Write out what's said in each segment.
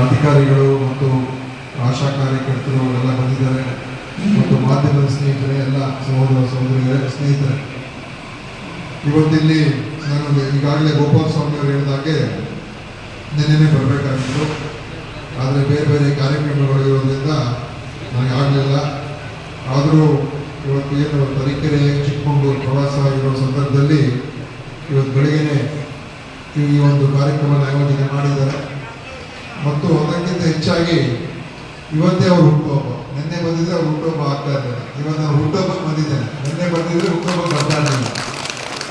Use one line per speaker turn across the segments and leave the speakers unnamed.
ಅಧಿಕಾರಿಗಳು ಮತ್ತು ಆಶಾ ಕಾರ್ಯಕರ್ತರು ಎಲ್ಲ ಬಂದಿದ್ದಾರೆ. ಮತ್ತು ಮಾಧ್ಯಮದ ಸ್ನೇಹಿತರೆ, ಎಲ್ಲ ಸಹೋದರ ಸಹೋದರಿಯರೇ, ಸ್ನೇಹಿತರೆ. ಇವತ್ತಿಲ್ಲಿ ನಾನು ಈಗಾಗಲೇ ಗೋಪಾಲ ಸ್ವಾಮಿ ಅವರು ಹೇಳಿದಾಗೆ ನಿನ್ನೆ ಬರಬೇಕಾಗಿತ್ತು. ಆದರೆ ಬೇರೆ ಬೇರೆ ಕಾರ್ಯಕ್ರಮಗಳು ಇರೋದ್ರಿಂದ ನನಗೆ ಆಗಲಿಲ್ಲ. ಆದರೂ ಇವತ್ತು ಏನು ತರೀಕೆರೆ ಚಿಕ್ಕಮಗಳೂರು ಪ್ರವಾಸ ಇರೋ ಸಂದರ್ಭದಲ್ಲಿ ಇವತ್ತು ಬೆಳಗ್ಗೆನೆ ಈ ಒಂದು ಕಾರ್ಯಕ್ರಮ ಆಯೋಜನೆ ಮಾಡಿದ್ದಾರೆ. ಮತ್ತು ಅದಕ್ಕಿಂತ ಹೆಚ್ಚಾಗಿ ಇವತ್ತೇ ಅವರು ಹುಟ್ಟುಹಬ್ಬ ನಿನ್ನೆ ಬಂದಿದ್ರೆ ಅವ್ರು ಹುಟ್ಟುಹಬ್ಬ ಆಗ್ತಾ ಇದ್ದಾರೆ ಇವತ್ತು ನಾನು ಹುಟ್ಟುಹಬ್ಬಕ್ಕೆ ಬಂದಿದ್ದೇನೆ ನಿನ್ನೆ ಬಂದಿದ್ರೆ ಹುಟ್ಟುಹಬ್ಬ ಬರ್ತಾ ಇರಲಿಲ್ಲ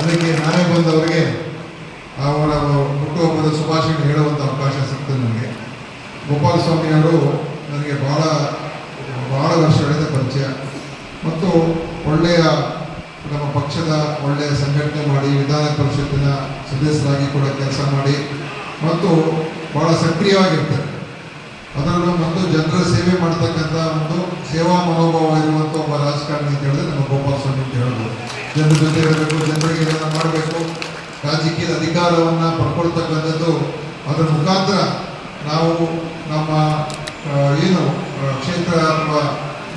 ಅದಕ್ಕೆ ನಾನೇ ಬಂದವರಿಗೆ ಅವರ ಹುಟ್ಟುಹಬ್ಬದ ಶುಭಾಶಯ ಹೇಳುವಂಥ ಅವಕಾಶ ಸಿಕ್ತು ನನಗೆ ಗೋಪಾಲ ಸ್ವಾಮಿ ಅವರು ನನಗೆ ಬಹಳ ಬಹಳ ವರ್ಷಗಳಿಂದ ಪರಿಚಯ. ಮತ್ತು ಒಳ್ಳೆಯ ನಮ್ಮ ಪಕ್ಷದ ಒಳ್ಳೆಯ ಸಂಘಟನೆ ಮಾಡಿ ವಿಧಾನ ಪರಿಷತ್ತಿನ ಸದಸ್ಯರಾಗಿ ಕೂಡ ಕೆಲಸ ಮಾಡಿ ಮತ್ತು ಭಾಳ ಸಕ್ರಿಯವಾಗಿರ್ತಾರೆ. ಅದರಲ್ಲೂ ಮತ್ತು ಜನರ ಸೇವೆ ಮಾಡ್ತಕ್ಕಂಥ ಒಂದು ಸೇವಾ ಮನೋಭಾವ ಇರುವಂಥ ಒಬ್ಬ ರಾಜಕಾರಣಿ ಅಂತ ಹೇಳಿದ್ರೆ ನಮ್ಮ ಗೋಪಾಲ ಸ್ವಾಮಿ ಅಂತ ಹೇಳ್ಬೋದು. ಜನರ ಜೊತೆ ಇರಬೇಕು, ಜನರಿಗೆ ಏನನ್ನ ಮಾಡಬೇಕು, ರಾಜಕೀಯದ ಅಧಿಕಾರವನ್ನು ಪಡ್ಕೊಳ್ತಕ್ಕಂಥದ್ದು ಅದರ ಮುಖಾಂತರ ನಾವು ನಮ್ಮ ಏನು ಕ್ಷೇತ್ರ ಅಥವಾ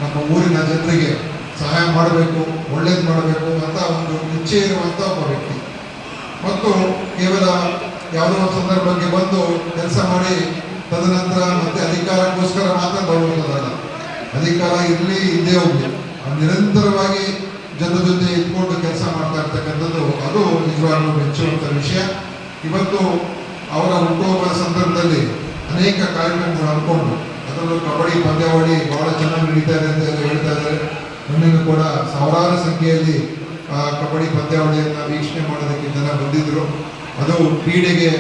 ನಮ್ಮ ಊರಿನ ಜನರಿಗೆ ಸಹಾಯ ಮಾಡಬೇಕು, ಒಳ್ಳೇದು ಮಾಡಬೇಕು ಅಂತ ಒಂದು ಇಚ್ಛೆ ಇರುವಂಥ ಒಬ್ಬ ವ್ಯಕ್ತಿ. ಮತ್ತು ಕೇವಲ ಯಾವುದೋ ಒಂದು ಸಂದರ್ಭಕ್ಕೆ ಬಂದು ಕೆಲಸ ಮಾಡಿ ತದನಂತರ ಮತ್ತೆ ಅಧಿಕಾರಕ್ಕೋಸ್ಕರ ಮಾತ್ರ ಬರುವಂಥದ್ದಲ್ಲ ಅಧಿಕಾರ ಇರಲಿ, ಇದ್ದೇ ಹೋಗಲಿ. ನಿರಂತರವಾಗಿ ಜನರ ಜೊತೆ ಇಟ್ಕೊಂಡು ಕೆಲಸ ಮಾಡ್ತಾ ಇರ್ತಕ್ಕಂಥದ್ದು ಅದು ನಿಜವಾಗ್ಲೂ ಮೆಚ್ಚುವಂಥ ವಿಷಯ. ಇವತ್ತು ಅವರ ಹುಟ್ಟುಹಬ್ಬದ ಸಂದರ್ಭದಲ್ಲಿ ಅನೇಕ ಕಾರ್ಯಕ್ರಮಗಳು ಅನ್ಕೊಂಡು ಅದರಲ್ಲೂ ಕಬಡ್ಡಿ, ಪಂದ್ಯಾವಳಿ ಬಹಳ ಚೆನ್ನಾಗಿ ನಡೀತಾ ಇದೆ ಅಂತ ಹೇಳ್ತಾ ಇದ್ದಾರೆ. ಮೊನ್ನೆನೂ ಕೂಡ ಸಾವಿರಾರು ಸಂಖ್ಯೆಯಲ್ಲಿ ಕಬಡ್ಡಿ ಪಂದ್ಯಾವಳಿಯನ್ನು ವೀಕ್ಷಣೆ ಮಾಡೋದಕ್ಕೆ ಜನ ಬಂದಿದ್ದರು ಅದು ಕ್ರೀಡೆಗೆ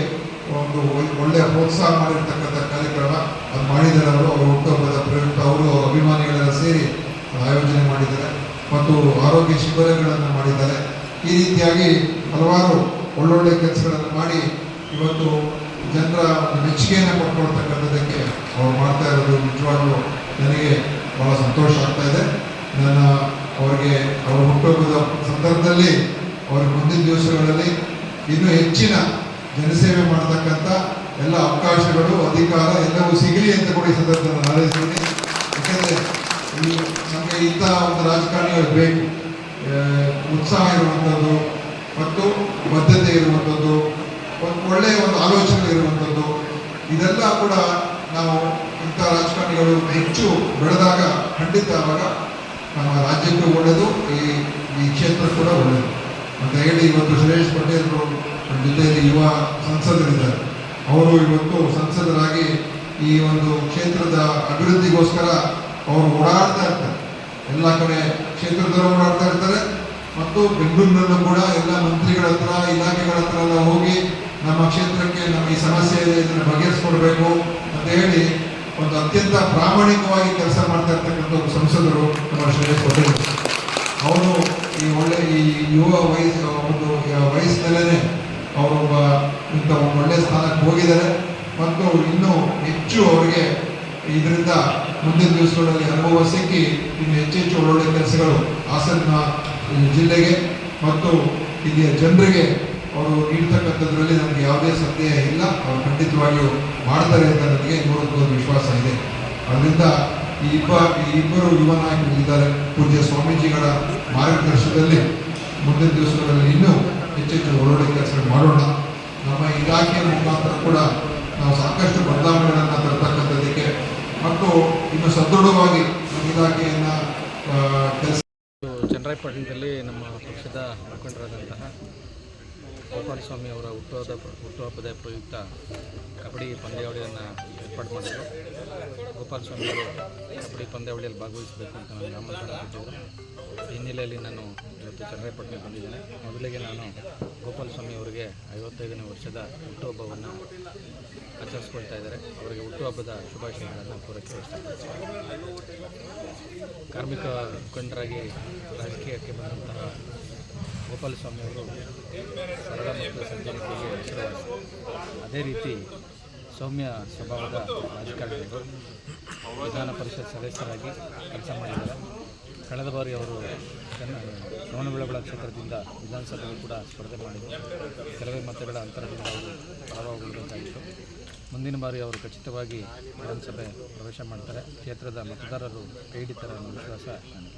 ಒಂದು ಒಳ್- ಒಳ್ಳೆಯ ಪ್ರೋತ್ಸಾಹ ಮಾಡಿರ್ತಕ್ಕಂಥ ಕಾರ್ಯಕ್ರಮ. ಅದು ಮಾಡಿದ್ದಾರೆ ಅವರು, ಅವರ ಹುಟ್ಟುಹಬ್ಬದ ಪ್ರಯುಕ್ತ ಅವರ ಅಭಿಮಾನಿಗಳೆಲ್ಲ ಸೇರಿ ಆಯೋಜನೆ ಮಾಡಿದ್ದಾರೆ ಮತ್ತು ಆರೋಗ್ಯ ಶಿಬಿರಗಳನ್ನು ಮಾಡಿದ್ದಾರೆ. ಈ ರೀತಿಯಾಗಿ ಹಲವಾರು ಒಳ್ಳೊಳ್ಳೆ ಕೆಲಸಗಳನ್ನು ಮಾಡಿ ಇವತ್ತು ಜನರ ಮೆಚ್ಚುಗೆಯನ್ನು ಪಡ್ಕೊಳ್ತಕ್ಕಂಥದ್ದಕ್ಕೆ ಅವ್ರು ಮಾಡ್ತಾ ಇರೋದು ನಿಜವಾಗ್ಲೂ ನನಗೆ ಬಹಳ ಸಂತೋಷ ಆಗ್ತಾ ಇದೆ. ನನ್ನ ಅವರಿಗೆ ಅವರ ಹುಟ್ಟುಹಬ್ಬದ ಸಂದರ್ಭದಲ್ಲಿ ಅವರ ಮುಂದಿನ ದಿವಸಗಳಲ್ಲಿ ಇನ್ನೂ ಹೆಚ್ಚಿನ ಜನಸೇವೆ ಮಾಡತಕ್ಕಂಥ ಎಲ್ಲ ಅವಕಾಶಗಳು, ಅಧಿಕಾರ ಎಲ್ಲವೂ ಸಿಗಲಿ ಅಂತ ಕೂಡ ಈ ಸಂದರ್ಭದಲ್ಲಿ ಹಾರೈಸ್ತೀನಿ ಯಾಕೆಂದರೆ ಈ ನಮಗೆ ಇಂಥ ಒಂದು ರಾಜಕಾರಣಿಗಳು ಬೇಕು. ಕೂಡ ನಾವು ಇಂಥ ರಾಜಕಾರಣಿಗಳು ಹೆಚ್ಚು ಬೆಳೆದಾಗ ಖಂಡಿತ ಅವಾಗ ನಮ್ಮ ರಾಜ್ಯಕ್ಕೂ ಒಳ್ಳೆಯದು, ಈ ಈ ಕ್ಷೇತ್ರ ಕೂಡ ಒಳ್ಳೆಯದು. ಅಂತ ಹೇಳಿ ಇವತ್ತು ಸುರೇಶ್ ಪಟೇಲ್ ನಮ್ಮ ಜೊತೆಯಲ್ಲಿ ಯುವ ಸಂಸದರಿದ್ದಾರೆ. ಅವರು ಇವತ್ತು ಸಂಸದರಾಗಿ ಈ ಒಂದು ಕ್ಷೇತ್ರದ ಅಭಿವೃದ್ಧಿಗೋಸ್ಕರ ಅವರು ಓಡಾಡ್ತಾ ಇರ್ತಾರೆ. ಎಲ್ಲ ಕಡೆ ಕ್ಷೇತ್ರದವರು ಓಡಾಡ್ತಾ ಇರ್ತಾರೆ. ಮತ್ತು ಬೆಂಗಳೂರಿನಲ್ಲೂ ಕೂಡ ಎಲ್ಲ ಮಂತ್ರಿಗಳ ಹತ್ರ, ಇಲಾಖೆಗಳ ಹತ್ರ ಎಲ್ಲ ಹೋಗಿ ನಮ್ಮ ಕ್ಷೇತ್ರಕ್ಕೆ ನಮ್ಮ ಈ ಸಮಸ್ಯೆ ಇದೆ ಇದನ್ನು ಬಗೆಹರಿಸ್ಕೊಡ್ಬೇಕು ಅಂತ ಹೇಳಿ ಒಂದು ಅತ್ಯಂತ ಪ್ರಾಮಾಣಿಕವಾಗಿ ಕೆಲಸ ಮಾಡ್ತಾ ಇರ್ತಕ್ಕಂಥ ಒಬ್ಬ ಸಂಸದರು ನಮ್ಮ ಶ್ರೇಯಸ್ ಪಟೇಲ್ ಅವರು ಈ ಒಳ್ಳೆ ಈ ಯುವ ವಯಸ್ಸು ಒಂದು ವಯಸ್ಸಿನಲ್ಲೇ ಅವರೊಬ್ಬ ಇಂಥ ಒಂದು ಒಳ್ಳೆಯ ಸ್ಥಾನಕ್ಕೆ ಹೋಗಿದ್ದಾರೆ. ಮತ್ತು ಇನ್ನೂ ಹೆಚ್ಚು ಅವರಿಗೆ ಇದರಿಂದ ಮುಂದಿನ ದಿವಸಗಳಲ್ಲಿ ಅನುಭವ ಸಿಕ್ಕಿ ಇನ್ನು ಹೆಚ್ಚೆಚ್ಚು ಹೆಚ್ಚು ಒಳ್ಳೊಳ್ಳೆ ಕೆಲಸಗಳು ಹಾಸನ ಜಿಲ್ಲೆಗೆ ಮತ್ತು ಇಲ್ಲಿಯ ಜನರಿಗೆ ಅವರು ನೀಡ್ತಕ್ಕಂಥದ್ರಲ್ಲಿ ನಮಗೆ ಯಾವುದೇ ಸಂದೇಹ ಇಲ್ಲ. ಅವರು ಖಂಡಿತವಾಗಿಯೂ ಮಾಡ್ತಾರೆ ಅಂತ ನನಗೆ ನೂರಕ್ಕೆ ವಿಶ್ವಾಸ ಇದೆ. ಅದರಿಂದ ಈ ಇಬ್ಬ, ಈ ಇಬ್ಬರು ಯುವ ನಾಯಕರು ಇದ್ದಾರೆ ಪೂಜ್ಯ ಸ್ವಾಮೀಜಿಗಳ ಮಾರ್ಗದರ್ಶನದಲ್ಲಿ ಮುಂದಿನ ದಿವಸಗಳಲ್ಲಿ ಇನ್ನೂ ಹೆಚ್ಚೆಚ್ಚು ಒಳ್ಳೊಳ್ಳೆ ಕೆಲಸ ಮಾಡೋಣ. ನಮ್ಮ ಇಲಾಖೆಯ ಮುಖಾಂತರ ಕೂಡ ನಾವು ಸಾಕಷ್ಟು ಬದಲಾವಣೆಗಳನ್ನು ತರ್ತಕ್ಕಂಥದ್ದಕ್ಕೆ ಮತ್ತು ಇನ್ನು ಸದೃಢವಾಗಿ ನಮ್ಮ ಇಲಾಖೆಯನ್ನು ಕೆಲಸ
ಚನ್ನರಾಯಪಟ್ಟಣದಲ್ಲಿ ನಮ್ಮ ಪಕ್ಷದ ಮುಖಂಡರಾದಂತಹ ಗೋಪಾಲ ಸ್ವಾಮಿ ಅವರ ಹುಟ್ಟುಹಬ್ಬದ ಹುಟ್ಟುಹಬ್ಬದ ಪ್ರಯುಕ್ತ ಕಬಡ್ಡಿ ಪಂದ್ಯಾವಳಿಯನ್ನು ಏರ್ಪಾಡು ಮಾಡಿದರು. ಗೋಪಾಲ ಸ್ವಾಮಿ ಅವರು ಕಬಡ್ಡಿ ಪಂದ್ಯಾವಳಿಯಲ್ಲಿ ಭಾಗವಹಿಸಬೇಕು ಅಂತ ನಾನು ಆಮಂತ್ರಣ ಕೊಟ್ಟಿದ್ದರು ಹಿನ್ನೆಲೆಯಲ್ಲಿ ನಾನು ಇವತ್ತು ಚನ್ನರಾಯಪಟ್ಟಣಕ್ಕೆ ಬಂದಿದ್ದೇನೆ. ಮೊದಲಿಗೆ ನಾನು ಗೋಪಾಲ ಸ್ವಾಮಿ ಅವರಿಗೆ ಐವತ್ತೈದನೇ ವರ್ಷದ ಹುಟ್ಟುಹಬ್ಬವನ್ನು ಆಚರಿಸ್ಕೊಳ್ತಾ ಇದ್ದಾರೆ. ಅವರಿಗೆ ಹುಟ್ಟುಹಬ್ಬದ ಶುಭಾಶಯಗಳನ್ನು ಪೂರೈಕೆ ಇಷ್ಟಪಡ್ತೀನಿ. ಕಾರ್ಮಿಕ ಮುಖಂಡರಾಗಿ ರಾಜಕೀಯಕ್ಕೆ ಬಂದಂತಹ ಗೋಪಾಲಸ್ವಾಮಿ ಅವರು ಸರಳ ಮತ್ತು ಸಜ್ಜನಿಕೆಗೆ ಹೆಸರುವಾಸಿ ಅದೇ ರೀತಿ ಸೌಮ್ಯ ಸ್ವಭಾವದ ರಾಜಕಾರಣಿಗಳು ವಿಧಾನ ಪರಿಷತ್ ಸದಸ್ಯರಾಗಿ ಕೆಲಸ ಮಾಡಿದ್ದಾರೆ. ಕಳೆದ ಬಾರಿ ಅವರು ಶ್ರವಣಬೆಳಗೊಳ ಕ್ಷೇತ್ರದಿಂದ ವಿಧಾನಸಭೆಗೆ ಕೂಡ ಸ್ಪರ್ಧೆ ಮಾಡಿದರು. ಕೆಲವೇ ಮತಗಳ ಅಂತರದಿಂದ ಅವರು ಪರಾಭವಗೊಳ್ಳಬೇಕಾಗಿತ್ತು. ಮುಂದಿನ ಬಾರಿ ಅವರು ಖಚಿತವಾಗಿ ವಿಧಾನಸಭೆ ಪ್ರವೇಶ ಮಾಡ್ತಾರೆ. ಕ್ಷೇತ್ರದ ಮತದಾರರು ಕೈ ಹಿಡಿತಾರೆ ಅನ್ನೋ ವಿಶ್ವಾಸ ನನಗೆ